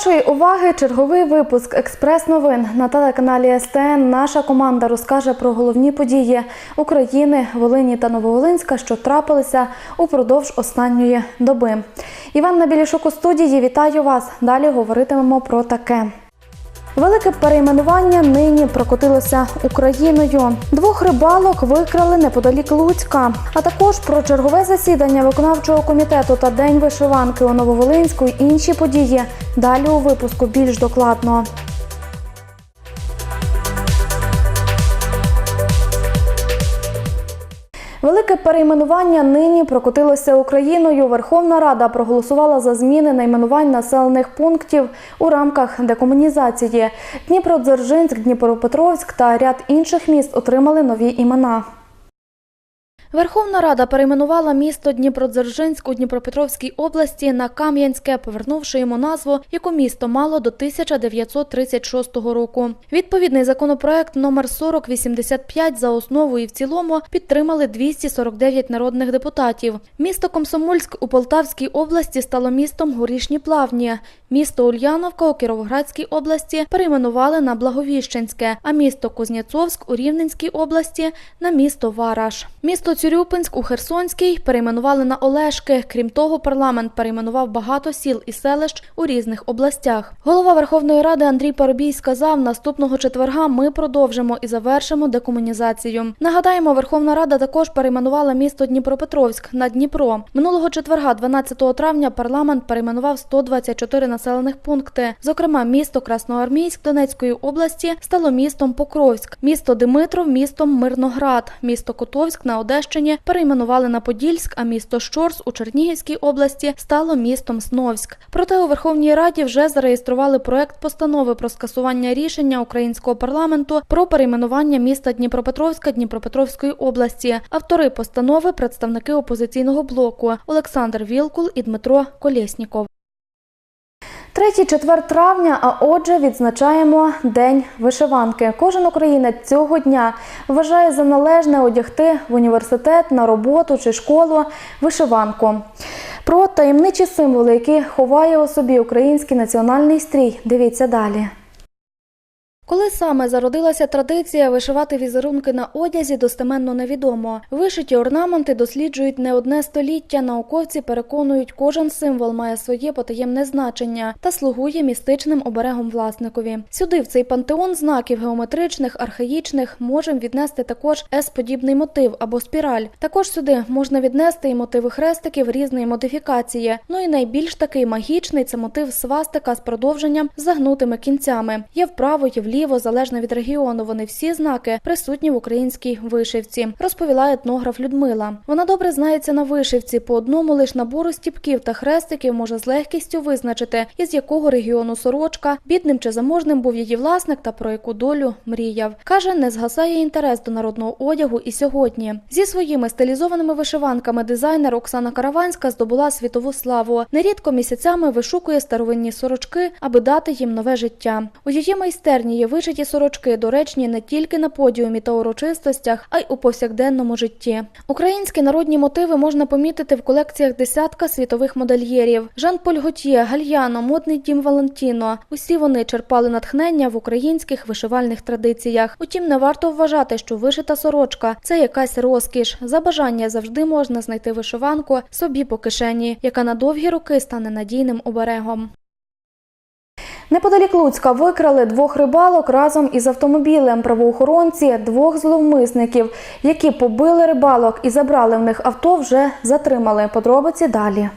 вашої уваги черговий випуск експрес новин на телеканалі СТН. Наша команда розкаже про головні події України, Волині та Нововолинська, що трапилися упродовж останньої доби. Іван Набілішок у студії. Вітаю вас. Далі говоритимемо про таке. Велике перейменування нині прокотилося Україною. Двох рибалок викрали неподалік Луцька, а також про чергове засідання виконавчого комітету та день вишиванки у Нововолинську і інші події. Далі у випуску більш докладно. Велике перейменування нині прокотилося Україною. Верховна Рада проголосувала за зміни найменувань населених пунктів у рамках декомунізації. Дніпродзержинськ, Дніпропетровськ та ряд інших міст отримали нові імена. Верховна Рада перейменувала місто Дніпродзержинськ у Дніпропетровській області на Кам'янське, повернувши йому назву, яку місто мало до 1936 року. Відповідний законопроект номер 4085 за основу і в цілому підтримали 249 народних депутатів. Місто Комсомольськ у Полтавській області стало містом Горішні Плавні. Місто Ульяновка у Кіровоградській області перейменували на Благовіщенське, а місто Кузнєцовськ у Рівненській області на місто Вараш. Місто Цюрюпинськ у Херсонській перейменували на Олешки. Крім того, парламент перейменував багато сіл і селищ у різних областях. Голова Верховної Ради Андрій Парубій сказав, наступного четверга ми продовжимо і завершимо декомунізацію. Нагадаємо, Верховна Рада також перейменувала місто Дніпропетровськ на Дніпро. Минулого четверга, 12 травня, парламент перейменував 124 населених пункти. Зокрема, місто Красноармійськ Донецької області стало містом Покровськ, місто Димитров містом Мирноград, місто Котовськ на Одещині перейменували на Подільськ, а місто Щорс у Чернігівській області стало містом Сновськ. Проте у Верховній Раді вже зареєстрували проект постанови про скасування рішення українського парламенту про перейменування міста Дніпропетровська Дніпропетровської області. Автори постанови представники опозиційного блоку Олександр Вілкул і Дмитро Колєсніков. Третій четвер травня, а отже, відзначаємо День вишиванки. Кожен українець цього дня вважає за належне одягти в університет, на роботу чи школу вишиванку. Про таємничі символи, які ховає у собі український національний стрій. Дивіться далі. Коли саме зародилася традиція вишивати візерунки на одязі, достеменно невідомо. Вишиті орнаменти досліджують не одне століття. Науковці переконують, кожен символ має своє потаємне значення та слугує містичним оберегом власникові. Сюди, в цей пантеон знаків геометричних, архаїчних, можемо віднести також С-подібний мотив або спіраль. Також сюди можна віднести і мотиви хрестиків різної модифікації. Ну і найбільш такий магічний це мотив свастика з продовженням загнутими кінцями. Є вправо, є вліво вліво, залежно від регіону. Вони всі знаки присутні в українській вишивці, розповіла етнограф Людмила. Вона добре знається на вишивці. По одному лиш набору стіпків та хрестиків може з легкістю визначити, із якого регіону сорочка, бідним чи заможним був її власник та про яку долю мріяв. Каже, не згасає інтерес до народного одягу і сьогодні. Зі своїми стилізованими вишиванками дизайнер Оксана Караванська здобула світову славу. Нерідко місяцями вишукує старовинні сорочки, аби дати їм нове життя. У її майстерні є вишиті сорочки доречні не тільки на подіумі та урочистостях, а й у повсякденному житті. Українські народні мотиви можна помітити в колекціях десятка світових модельєрів: Жан-Поль Готьє, Гальяно, модний дім Валентіно. Усі вони черпали натхнення в українських вишивальних традиціях. Утім, не варто вважати, що вишита сорочка це якась розкіш. За бажання завжди можна знайти вишиванку собі по кишені, яка на довгі роки стане надійним оберегом. Неподалік Луцька викрали двох рибалок разом із автомобілем. Правоохоронці двох зловмисників, які побили рибалок і забрали в них авто, вже затримали. Подробиці далі.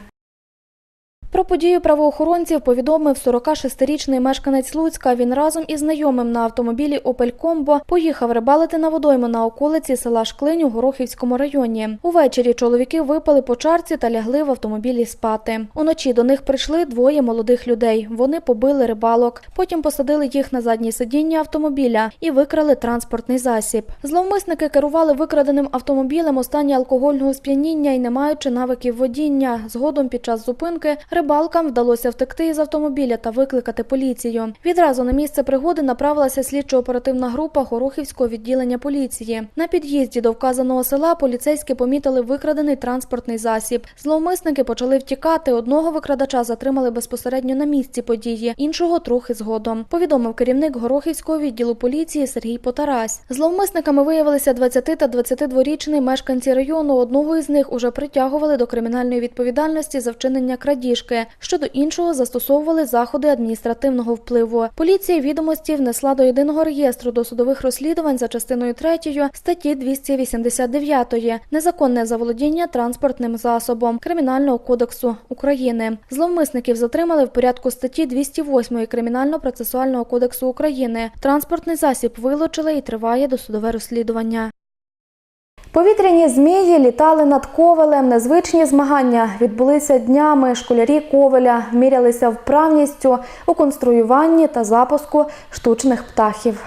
Про подію правоохоронців повідомив 46-річний мешканець Луцька. Він разом із знайомим на автомобілі «Опель Комбо» поїхав рибалити на водойму на околиці села Шклинь у Горохівському районі. Увечері чоловіки випали по чарці та лягли в автомобілі спати. Уночі до них прийшли двоє молодих людей. Вони побили рибалок. Потім посадили їх на заднє сидіння автомобіля і викрали транспортний засіб. Зловмисники керували викраденим автомобілем у алкогольного сп'яніння і не маючи навиків водіння. Згодом під час зупинки Рибалкам вдалося втекти із автомобіля та викликати поліцію. Відразу на місце пригоди направилася слідчо-оперативна група Горохівського відділення поліції. На під'їзді до вказаного села поліцейські помітили викрадений транспортний засіб. Зловмисники почали втікати. Одного викрадача затримали безпосередньо на місці події, іншого трохи згодом. Повідомив керівник Горохівського відділу поліції Сергій Потарась. Зловмисниками виявилися 20 та 22-річний мешканці району. Одного із них уже притягували до кримінальної відповідальності за вчинення крадіжки. Щодо іншого застосовували заходи адміністративного впливу. Поліція відомості внесла до єдиного реєстру досудових розслідувань за частиною 3 статті 289 незаконне заволодіння транспортним засобом Кримінального кодексу України. Зловмисників затримали в порядку статті 208 Кримінально-процесуального кодексу України. Транспортний засіб вилучили і триває досудове розслідування. Повітряні змії літали над ковелем. Незвичні змагання відбулися днями. Школярі ковеля мірялися вправністю у конструюванні та запуску штучних птахів.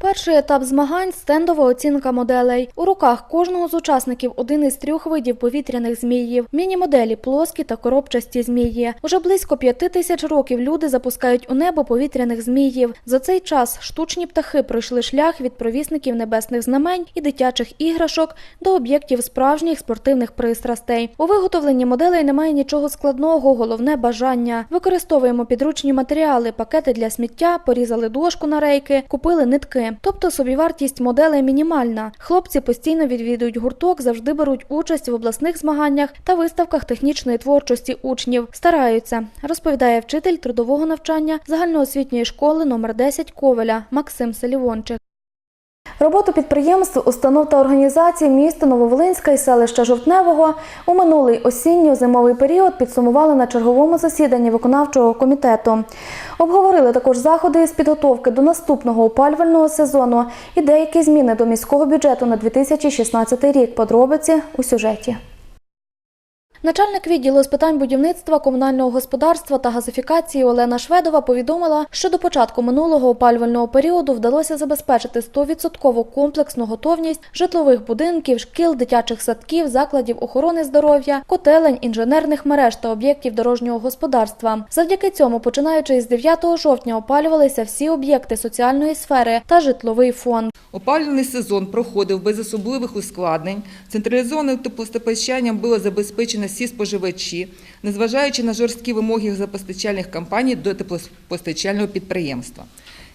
Перший етап змагань стендова оцінка моделей. У руках кожного з учасників один із трьох видів повітряних зміїв. Міні-моделі плоскі та коробчасті змії. Уже близько п'яти тисяч років люди запускають у небо повітряних зміїв. За цей час штучні птахи пройшли шлях від провісників небесних знамень і дитячих іграшок до об'єктів справжніх спортивних пристрастей. У виготовленні моделей немає нічого складного, головне бажання. Використовуємо підручні матеріали, пакети для сміття, порізали дошку на рейки, купили нитки. Тобто собівартість моделей мінімальна. Хлопці постійно відвідують гурток, завжди беруть участь в обласних змаганнях та виставках технічної творчості учнів. Стараються, розповідає вчитель трудового навчання загальноосвітньої школи номер 10 Ковеля Максим Селівончик. Роботу підприємств, установ та організацій міста Нововолинська і селища Жовтневого у минулий осінньо-зимовий період підсумували на черговому засіданні виконавчого комітету. Обговорили також заходи із підготовки до наступного опалювального сезону і деякі зміни до міського бюджету на 2016 рік. Подробиці у сюжеті. Начальник відділу з питань будівництва, комунального господарства та газифікації Олена Шведова повідомила, що до початку минулого опалювального періоду вдалося забезпечити 100% комплексну готовність житлових будинків, шкіл, дитячих садків, закладів охорони здоров'я, котелень, інженерних мереж та об'єктів дорожнього господарства. Завдяки цьому, починаючи із 9 жовтня, опалювалися всі об'єкти соціальної сфери та житловий фонд. Опалювальний сезон проходив без особливих ускладнень. Централізованим теплопостачанням було забезпечено всі споживачі, незважаючи на жорсткі вимоги газопостачальних компаній до теплопостачального підприємства.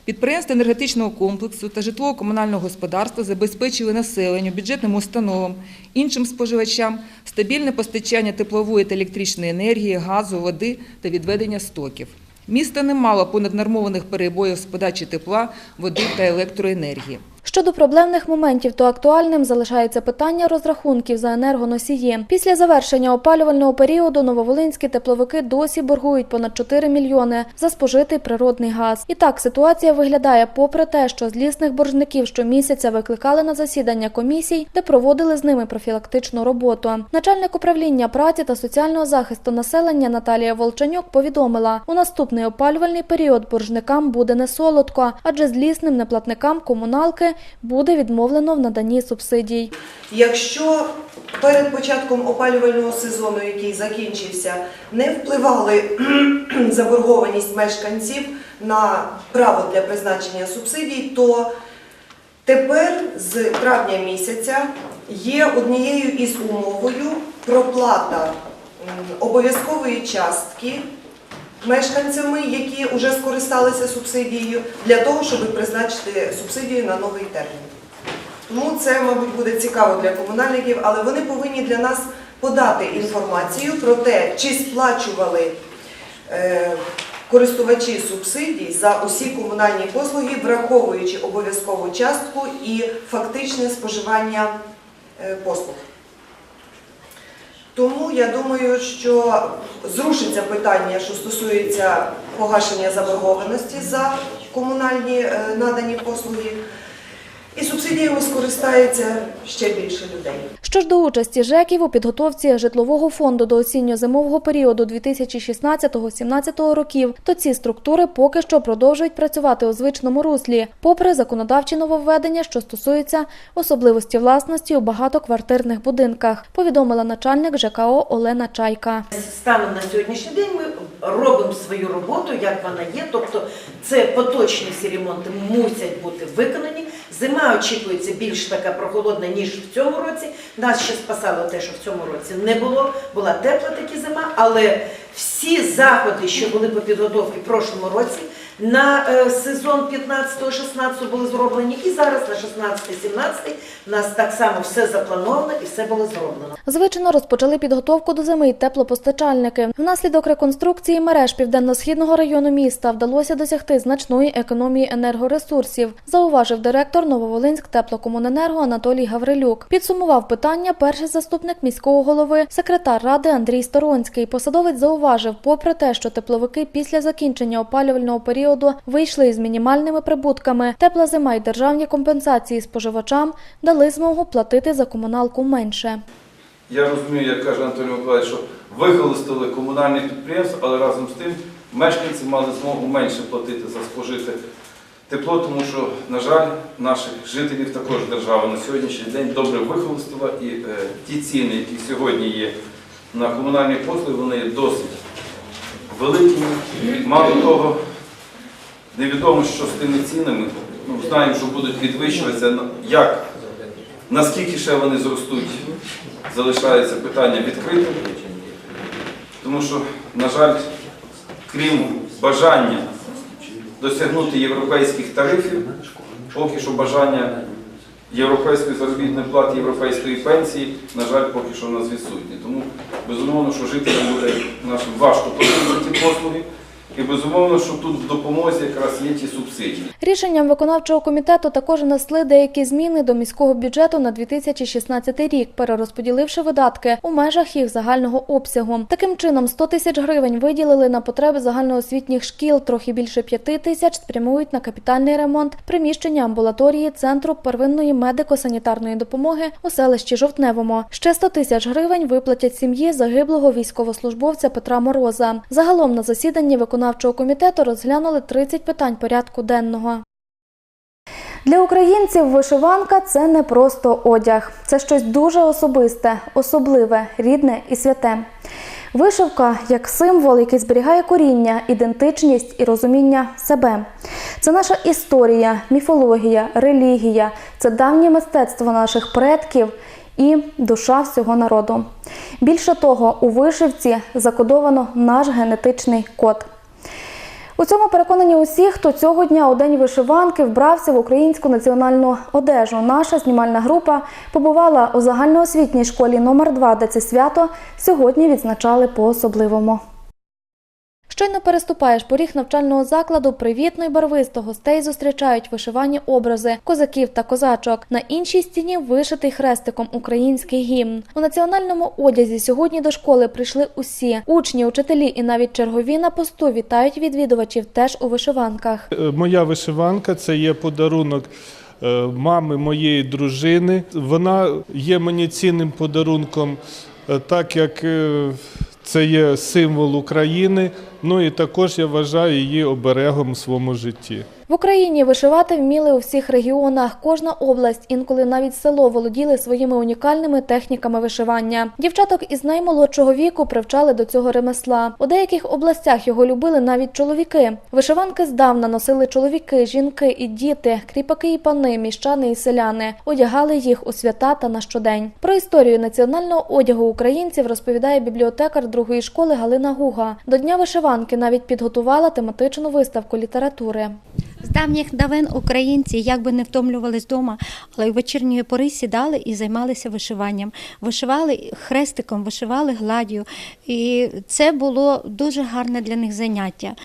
Підприємства енергетичного комплексу та житлово-комунального господарства забезпечили населенню, бюджетним установам, іншим споживачам стабільне постачання теплової та електричної енергії, газу, води та відведення стоків. Місто не мало понаднормованих перебоїв з подачі тепла, води та електроенергії. Щодо проблемних моментів, то актуальним залишається питання розрахунків за енергоносії. Після завершення опалювального періоду нововолинські тепловики досі боргують понад 4 мільйони за спожитий природний газ. І так ситуація виглядає попри те, що злісних боржників щомісяця викликали на засідання комісій, де проводили з ними профілактичну роботу. Начальник управління праці та соціального захисту населення Наталія Волчанюк повідомила, у наступний опалювальний період боржникам буде не солодко, адже злісним неплатникам комуналки буде відмовлено в наданні субсидій. Якщо перед початком опалювального сезону, який закінчився, не впливали заборгованість мешканців на право для призначення субсидій, то тепер з травня місяця є однією із умовою проплата обов'язкової частки мешканцями, які вже скористалися субсидією, для того, щоб призначити субсидію на новий термін. Тому це, мабуть, буде цікаво для комунальників, але вони повинні для нас подати інформацію про те, чи сплачували е, користувачі субсидій за усі комунальні послуги, враховуючи обов'язкову частку і фактичне споживання е, послуг. Тому я думаю, що зрушиться питання, що стосується погашення заборгованості за комунальні е, надані послуги. І Субсидіями скористається ще більше людей. Що ж до участі ЖЕКів у підготовці житлового фонду до осінньо-зимового періоду 2016-2017 років, то ці структури поки що продовжують працювати у звичному руслі, попри законодавчі нововведення, що стосуються особливості власності у багатоквартирних будинках, повідомила начальник ЖКО Олена Чайка. Станом на сьогоднішній день ми робимо свою роботу, як вона є. Тобто це поточні всі ремонти мусять бути виконані. Зима очікується більш така прохолодна, ніж в цьому році. Нас ще спасало те, що в цьому році не було. Була тепла такі зима, але всі заходи, що були по підготовці в прошлому році, на е, сезон 15-16 були зроблені, і зараз на 16-17 у нас так само все заплановано і все було зроблено. Звично розпочали підготовку до зими й теплопостачальники. Внаслідок реконструкції мереж південно-східного району міста вдалося досягти значної економії енергоресурсів, зауважив директор Нововолинськ теплокомуненерго Анатолій Гаврилюк. Підсумував питання перший заступник міського голови, секретар ради Андрій Сторонський. Посадовець зауважив, попри те, що тепловики після закінчення опалювального періоду вийшли із мінімальними прибутками, тепла зима й державні компенсації споживачам дали змогу платити за комуналку менше. Я розумію, як каже Анатолій Миколаївич, що вихолостили комунальні підприємства, але разом з тим мешканці мали змогу менше платити за спожите тепло, тому що, на жаль, наших жителів також держава на сьогоднішній день добре вихолостила і е, ті ціни, які сьогодні є на комунальні послуги, вони є досить великими. Мало того, невідомо, що з тими цінами, ну, знаємо, що будуть підвищуватися, ну, як? Наскільки ще вони зростуть, залишається питання відкритим, тому що, на жаль, крім бажання досягнути європейських тарифів, поки що бажання європейської заробітної плати, європейської пенсії, на жаль, поки що у нас відсутні. Тому, безумовно, що жителям буде нашим важко платити за послуги, і безумовно, що тут в допомозі якраз є ті субсидії. Рішенням виконавчого комітету також внесли деякі зміни до міського бюджету на 2016 рік, перерозподіливши видатки у межах їх загального обсягу. Таким чином, 100 тисяч гривень виділили на потреби загальноосвітніх шкіл, трохи більше 5 тисяч спрямують на капітальний ремонт приміщення амбулаторії Центру первинної медико-санітарної допомоги у селищі Жовтневому. Ще 100 тисяч гривень виплатять сім'ї загиблого військовослужбовця Петра Мороза. Загалом на засіданні виконавчого комітету розглянули 30 питань порядку денного. Для українців вишиванка це не просто одяг, це щось дуже особисте, особливе, рідне і святе. Вишивка як символ, який зберігає коріння, ідентичність і розуміння себе. Це наша історія, міфологія, релігія, це давнє мистецтво наших предків і душа всього народу. Більше того, у вишивці закодовано наш генетичний код. У цьому переконані усі, хто цього дня у день вишиванки вбрався в українську національну одежу. Наша знімальна група побувала у загальноосвітній школі номер 2 де це свято сьогодні відзначали по-особливому. Щойно переступаєш поріг навчального закладу, привітно й барвисто гостей зустрічають вишивані образи козаків та козачок. На іншій стіні вишитий хрестиком український гімн. У національному одязі сьогодні до школи прийшли усі учні, учителі і навіть чергові на посту вітають відвідувачів теж у вишиванках. Е, Моя вишиванка це є подарунок е, мами моєї дружини. Вона є мені цінним подарунком, е, так як це є символ України. Ну і також я вважаю її оберегом в своєму житті. В Україні вишивати вміли у всіх регіонах. Кожна область, інколи навіть село володіли своїми унікальними техніками вишивання. Дівчаток із наймолодшого віку привчали до цього ремесла. У деяких областях його любили навіть чоловіки. Вишиванки здавна носили чоловіки, жінки і діти, кріпаки і пани, міщани і селяни. Одягали їх у свята та на щодень. Про історію національного одягу українців розповідає бібліотекар другої школи Галина Гуга. До дня вишиванки навіть підготувала тематичну виставку літератури. З давніх давен українці якби не втомлювались вдома, але й вечірньої пори сідали і займалися вишиванням. Вишивали хрестиком, вишивали гладдю. І це було дуже гарне для них заняття.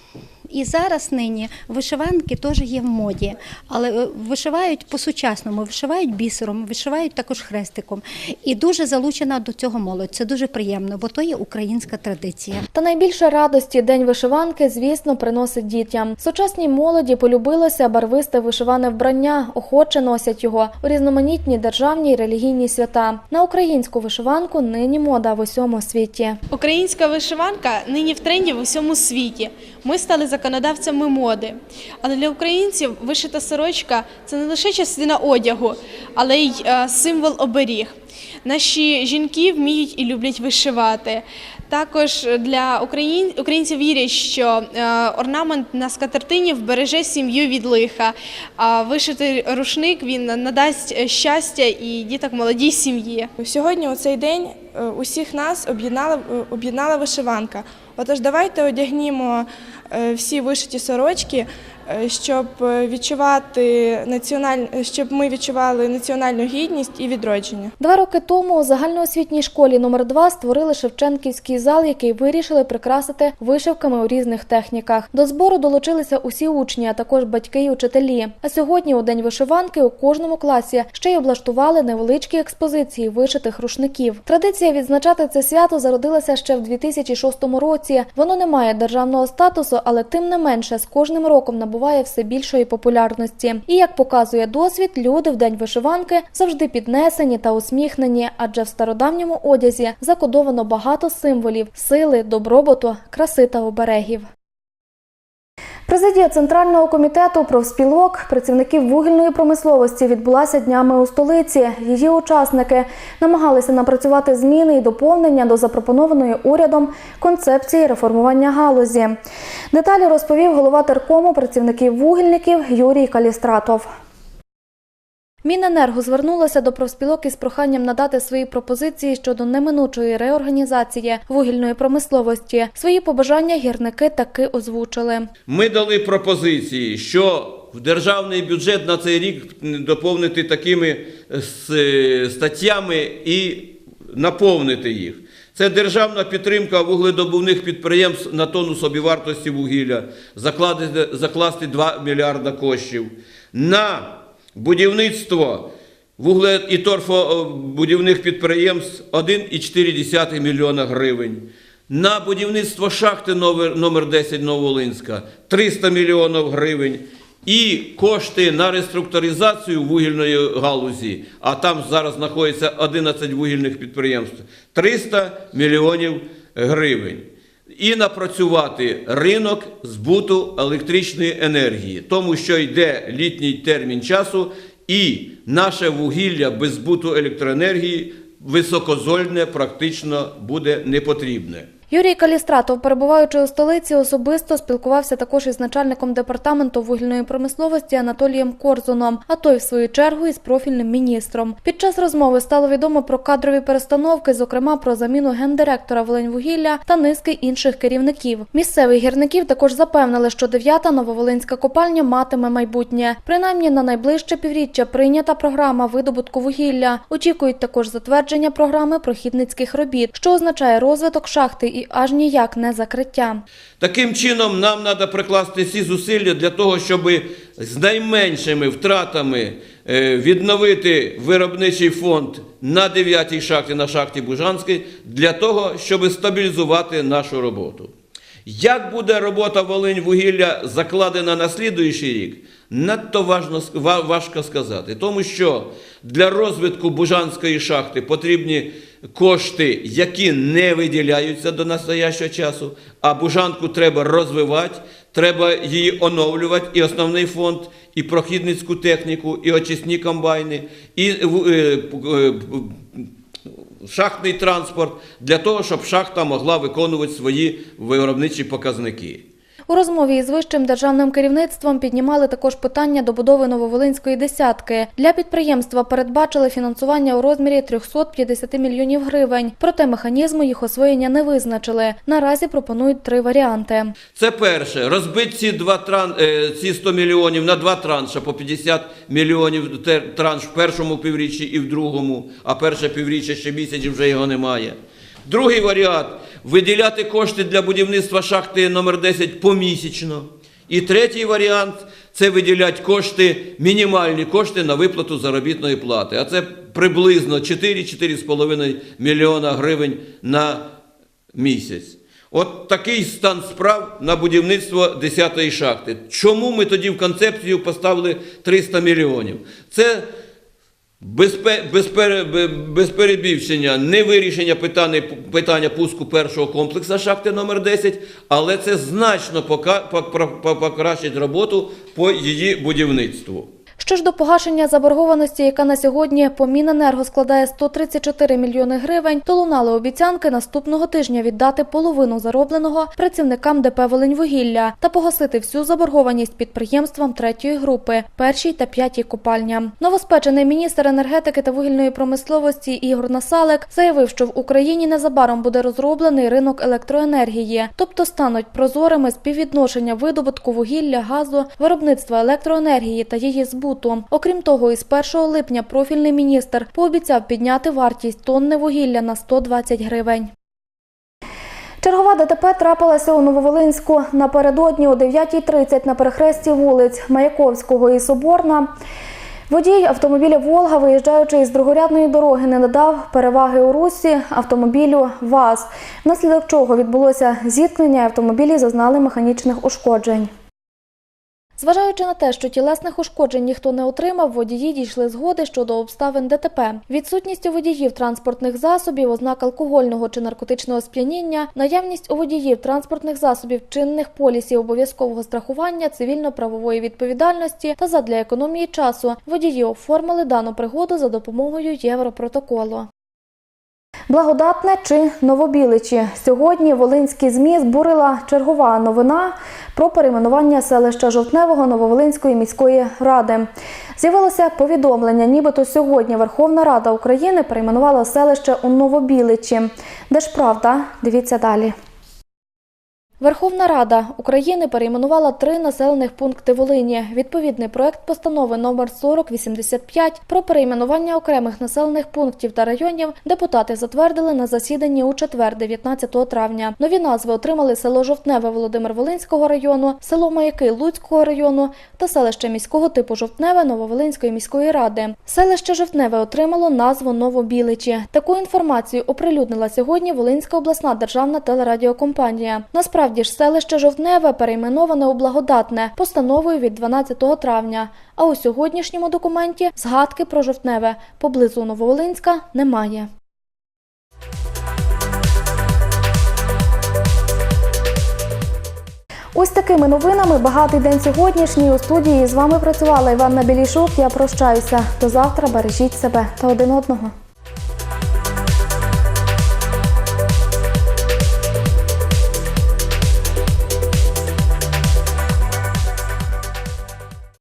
І зараз нині вишиванки теж є в моді, але е, вишивають по-сучасному, вишивають бісером, вишивають також хрестиком. І дуже залучена до цього молодь. Це дуже приємно, бо то є українська традиція. Та найбільше радості День вишиванки, звісно, приносить дітям. Сучасній молоді полюбилося барвисте вишиване вбрання, охоче носять його у різноманітні державні й релігійні свята. На українську вишиванку нині мода в усьому світі. Українська вишиванка нині в тренді в усьому світі. Ми стали законодавцями моди. Але для українців вишита сорочка це не лише частина одягу, але й е, символ оберіг. Наші жінки вміють і люблять вишивати. Також для україн... українців вірять, що е, орнамент на скатертині вбереже сім'ю від лиха, а вишитий рушник він надасть е, щастя і діток молодій сім'ї. Сьогодні у цей день усіх нас об'єднала, об'єднала вишиванка. Отож, давайте одягнімо е, всі вишиті сорочки, щоб е, відчувати національ... щоб ми відчували національну гідність і відродження. Два роки тому у загальноосвітній школі номер 2 створили Шевченківський зал, який вирішили прикрасити вишивками у різних техніках. До збору долучилися усі учні, а також батьки й учителі. А сьогодні, у день вишиванки, у кожному класі ще й облаштували невеличкі експозиції вишитих рушників. Традиція відзначати це свято зародилася ще в 2006 році. Воно не має державного статусу, але тим не менше з кожним роком набуває все більшої популярності. І як показує досвід, люди в день вишиванки завжди піднесені та усміхнені, адже в стародавньому одязі закодовано багато символів сили, добробуту, краси та оберегів. Президія Центрального комітету профспілок працівників вугільної промисловості відбулася днями у столиці. Її учасники намагалися напрацювати зміни і доповнення до запропонованої урядом концепції реформування галузі. Деталі розповів голова теркому працівників вугільників Юрій Калістратов. Міненерго звернулося до профспілок із проханням надати свої пропозиції щодо неминучої реорганізації вугільної промисловості. Свої побажання гірники таки озвучили. Ми дали пропозиції, що в державний бюджет на цей рік доповнити такими е, статтями і наповнити їх. Це державна підтримка вугледобувних підприємств на тонну собівартості вугілля, закласти 2 мільярда коштів. На будівництво вугле- і торфобудівних підприємств 1,4 мільйона гривень. На будівництво шахти номер 10 Новолинська 300 мільйонів гривень. І кошти на реструктуризацію вугільної галузі, а там зараз знаходиться 11 вугільних підприємств, 300 мільйонів гривень. І напрацювати ринок збуту електричної енергії, тому що йде літній термін часу, і наше вугілля без збуту електроенергії високозольне практично буде непотрібне. Юрій Калістратов, перебуваючи у столиці, особисто спілкувався також із начальником департаменту вугільної промисловості Анатолієм Корзуном, а той, в свою чергу, із профільним міністром. Під час розмови стало відомо про кадрові перестановки, зокрема про заміну гендиректора Волиньвугілля та низки інших керівників. Місцевих гірників також запевнили, що дев'ята нововолинська копальня матиме майбутнє. Принаймні на найближче півріччя прийнята програма видобутку вугілля. Очікують також затвердження програми прохідницьких робіт, що означає розвиток шахти і аж ніяк не закриття. Таким чином, нам треба прикласти всі зусилля для того, щоб з найменшими втратами е, відновити виробничий фонд на 9-й шахті, на шахті Бужанській, для того, щоб стабілізувати нашу роботу. Як буде робота Волинь вугілля закладена на слідуючий рік, надто важно, важко сказати, тому що для розвитку Бужанської шахти потрібні кошти, які не виділяються до настоящого часу, а Бужанку треба розвивати, треба її оновлювати, і основний фонд, і прохідницьку техніку, і очисні комбайни, і е, е, шахтний транспорт для того, щоб шахта могла виконувати свої виробничі показники. У розмові із вищим державним керівництвом піднімали також питання добудови Нововолинської десятки. Для підприємства передбачили фінансування у розмірі 350 мільйонів гривень. Проте механізму їх освоєння не визначили. Наразі пропонують три варіанти. Це перше. Розбити ці, два тран, е, ці 100 мільйонів на два транші по 50 мільйонів транш в першому півріччі і в другому, а перше півріччя ще місяців вже його немає. Другий варіант виділяти кошти для будівництва шахти номер 10 помісячно. І третій варіант це виділяти кошти, мінімальні кошти на виплату заробітної плати. А це приблизно 4-4,5 мільйона гривень на місяць. От такий стан справ на будівництво 10-ї шахти. Чому ми тоді в концепцію поставили 300 мільйонів? Це без, без, пере- без перебільшення не вирішення питання, питання пуску першого комплексу шахти номер 10, але це значно покращить роботу по її будівництву. Що ж до погашення заборгованості, яка на сьогодні по Міненерго складає 134 мільйони гривень, то лунали обіцянки наступного тижня віддати половину заробленого працівникам ДП «Волиньвугілля» та погасити всю заборгованість підприємствам третьої групи, першій та п'ятій копальням. Новоспечений міністр енергетики та вугільної промисловості Ігор Насалик заявив, що в Україні незабаром буде розроблений ринок електроенергії, тобто стануть прозорими співвідношення видобутку вугілля, газу, виробництва електроенергії та її збуту. Окрім того, із 1 липня профільний міністр пообіцяв підняти вартість тонни вугілля на 120 гривень. Чергова ДТП трапилася у Нововолинську напередодні о 9.30 на перехресті вулиць Маяковського і Соборна. Водій автомобіля Волга, виїжджаючи із другорядної дороги, не надав переваги у русі автомобілю ВАЗ, внаслідок чого відбулося зіткнення, і автомобілі зазнали механічних ушкоджень. Зважаючи на те, що тілесних ушкоджень ніхто не отримав, водії дійшли згоди щодо обставин ДТП. Відсутність у водіїв транспортних засобів, ознак алкогольного чи наркотичного сп'яніння, наявність у водіїв транспортних засобів чинних полісів обов'язкового страхування, цивільно-правової відповідальності та задля економії часу водії оформили дану пригоду за допомогою Європротоколу. Благодатне чи Новобіличі. Сьогодні волинські ЗМІ збурила чергова новина про перейменування селища Жовтневого Нововолинської міської ради. З'явилося повідомлення, нібито сьогодні Верховна Рада України перейменувала селище у Новобіличі. Де ж правда? Дивіться далі. Верховна Рада України перейменувала три населених пункти Волині. Відповідний проект постанови номер 4085 про перейменування окремих населених пунктів та районів депутати затвердили на засіданні у четвер, 19 травня. Нові назви отримали село Жовтневе Володимир-Волинського району, село Маяки Луцького району та селище міського типу Жовтневе Нововолинської міської ради. Селище Жовтневе отримало назву Новобіличі. Таку інформацію оприлюднила сьогодні Волинська обласна державна телерадіокомпанія. Насправді ж селище Жовтневе перейменоване у благодатне постановою від 12 травня. А у сьогоднішньому документі згадки про Жовтневе поблизу Нововолинська немає. Ось такими новинами багатий день сьогоднішній у студії з вами працювала Іванна Білішук. Я прощаюся. До завтра. Бережіть себе та один одного.